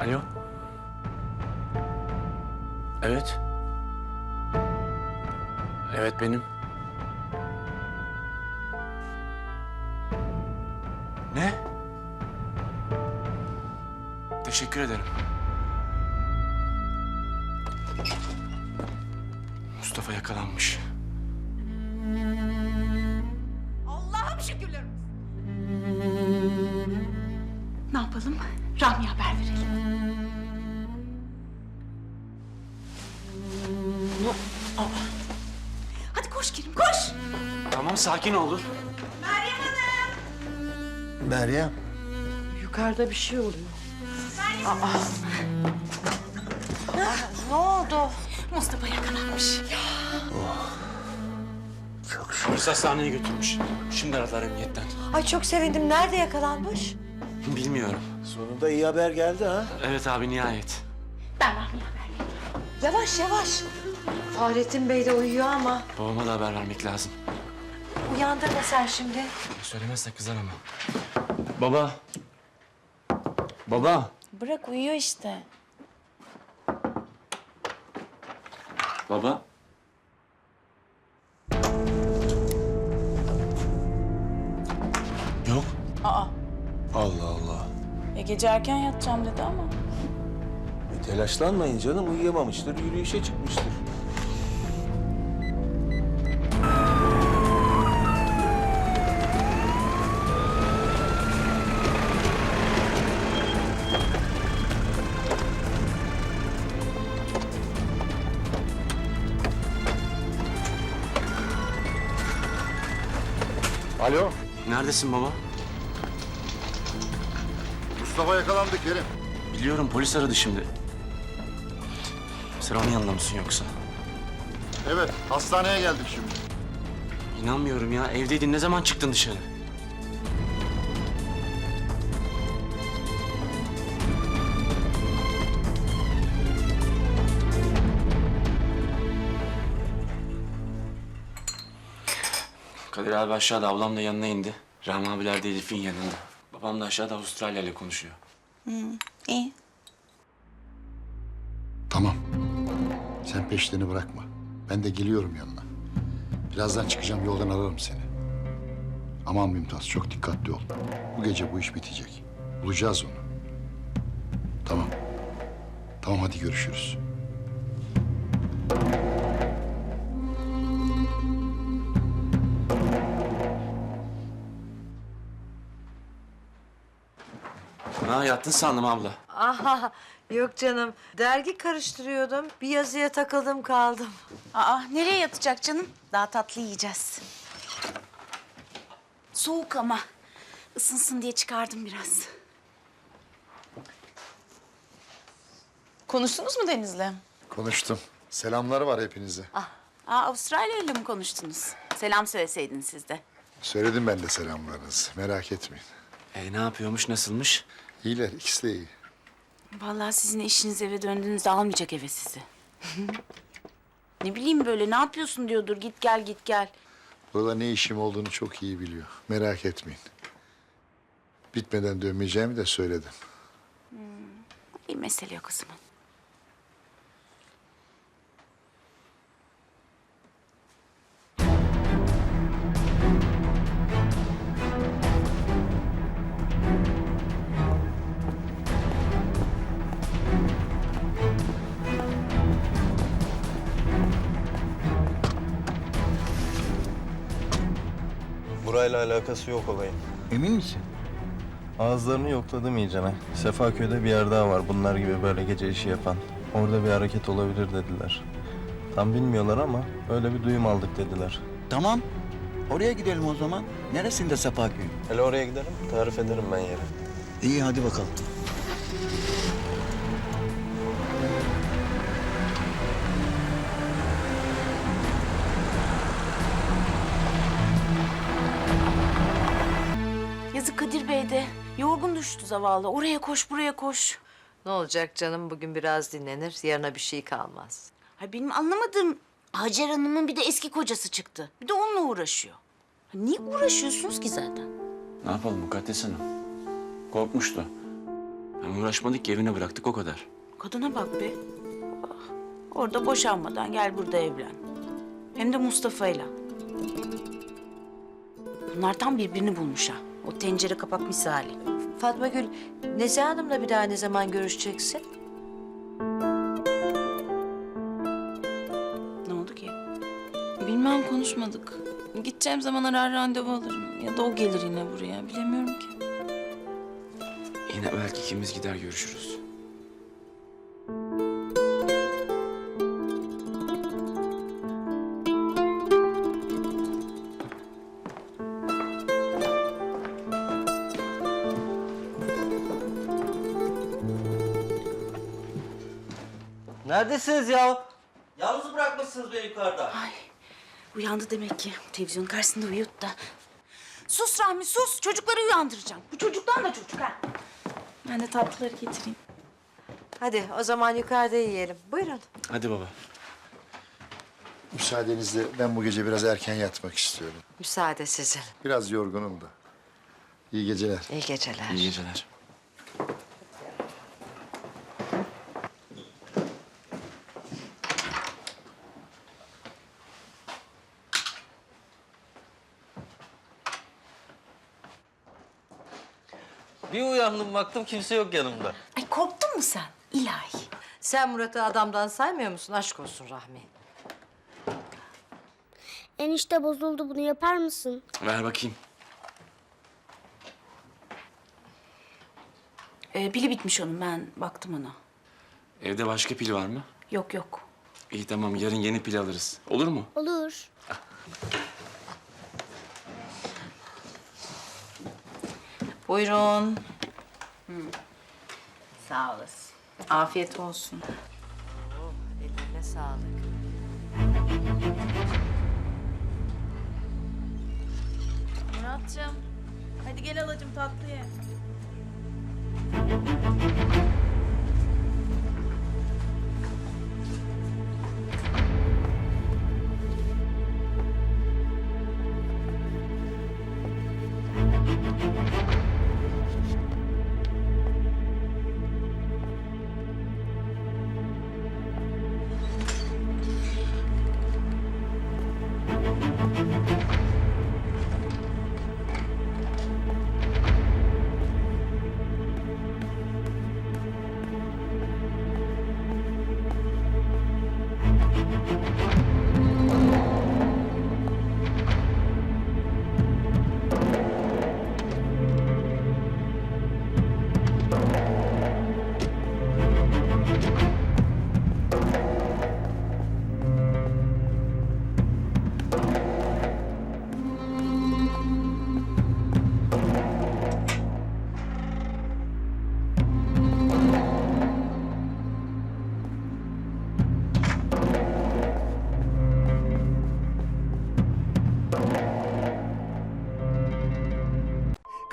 Alo. Evet. Evet benim. Ne? Teşekkür ederim. Mustafa yakalanmış. Allah'ım şükürler olsun. Ne yapalım? Rahmi'ye haber verelim. Hadi koş Kerim koş. Tamam sakin olun. Meryem Hanım. Meryem. Yukarıda bir şey oluyor. Mustafa yakalanmış. Polis hastaneye götürmüş. Şimdi aradılar emniyetten. Ay çok sevindim. Nerede yakalanmış? Bilmiyorum. Sonunda iyi haber geldi ha. Evet abi nihayet. Ben Rahmi'ye haber vereyim. Yavaş yavaş. Fahrettin Bey de uyuyor ama. Babama da haber vermek lazım. Uyandırma sen şimdi. Söylemezse kızar ama. Baba. Baba. Bırak uyuyor işte. Baba. Gece erken yatacağım dedi ama. E, telaşlanmayın canım uyuyamamıştır, yürüyüşe çıkmıştır. Alo, Neredesin baba? Mustafa yakalandı Kerim. Biliyorum polis aradı şimdi. Sen onun yanında mısın yoksa? Evet, hastaneye geldik şimdi. İnanmıyorum ya. Evdeydin. Ne zaman çıktın dışarı? Kadir abi aşağıda, ablam da yanına indi. Rahmi abiler de Elif'in yanında. Babam da aşağıda Avustralya ile konuşuyor. İyi. Tamam. Sen peşlerini bırakma. Ben de geliyorum yanına. Birazdan çıkacağım, yoldan ararım seni. Aman Mümtaz, çok dikkatli ol. Bu gece bu iş bitecek. Bulacağız onu. Tamam. Tamam, hadi görüşürüz. Ha yattın sandım abla. Aha yok canım. Dergi karıştırıyordum. Bir yazıya takıldım kaldım. Aa, nereye yatacak canım? Daha tatlı yiyeceğiz. Soğuk ama. Isınsın diye çıkardım biraz. Konuştunuz mu Deniz'le? Konuştum. Selamları var hepinize. Aa, Avustralya ile mi konuştunuz? Selam söyleseydin siz de. Söyledim ben de selamlarınızı. Merak etmeyin. E ne yapıyormuş, nasılmış? İyiler, ikisi de iyi. Vallahi sizin eşiniz eve döndüğünüzde almayacak eve sizi. ne bileyim böyle ne yapıyorsun diyordur. Git gel git gel. Burada ne işim olduğunu çok iyi biliyor. Merak etmeyin. Bitmeden dönmeyeceğimi de söyledim. Bir mesele yok o zaman. Burayla alakası yok olayın. Emin misin? Ağızlarını yokladım iyicene. Sefaköy'de bir yer daha var bunlar gibi böyle gece işi yapan. Orada bir hareket olabilir dediler. Tam bilmiyorlar ama öyle bir duyum aldık dediler. Tamam. Oraya gidelim o zaman. Neresinde Sapaköy? Hele oraya gidelim, tarif ederim ben yeri. İyi hadi bakalım. Yazık Kadir Bey de. Yorgun düştü zavallı. Oraya koş, buraya koş. Ne olacak canım bugün biraz dinlenir. Yarına bir şey kalmaz. Ay benim anlamadığım Hacer Hanım'ın bir de eski kocası çıktı. Bir de onunla uğraşıyor. Ha, Niye uğraşıyorsunuz ki zaten? Ne yapalım Mukaddes Hanım? Korkmuştu. Hem uğraşmadık ki evine bıraktık o kadar. Kadına bak be. Orada boşanmadan gel burada evlen. Hem de Mustafa'yla. Bunlar tam birbirini bulmuş ha. O tencere kapak misali. Fatma Gül, Nezihe Hanım'la bir daha ne zaman görüşeceksin? Ne oldu ki? Bilmem konuşmadık. Gideceğim zaman arar randevu alırım. Ya da o gelir yine buraya. Bilemiyorum ki. Yine belki ikimiz gider görüşürüz. Neredesiniz ya? Yalnız bırakmışsınız beni yukarıda. Ay uyandı demek ki. Televizyon karşısında uyuyordu da. Sus Rahmi sus. Çocukları uyandıracağım. Bu çocuktan da çocuk ha. Ben de tatlıları getireyim. Hadi o zaman yukarıda yiyelim. Buyurun. Hadi baba. Müsaadenizle ben bu gece biraz erken yatmak istiyorum. Müsaade sizin. Biraz yorgunum da. İyi geceler. İyi geceler. İyi geceler. Bir uyandım baktım kimse yok yanımda. Ay korktun mu sen? İlahi. Sen Murat'ı adamdan saymıyor musun? Aşk olsun Rahmi. Enişte bozuldu bunu yapar mısın? Ver bakayım. Ee, pili bitmiş onun. Ben baktım ona. Evde başka pil var mı? Yok yok. İyi tamam yarın yeni pil alırız. Olur mu? Olur. Buyurun. Sağ olasın. Afiyet olsun. Ellerine sağlık. Muratcığım. Hadi gel alacım tatlıyı.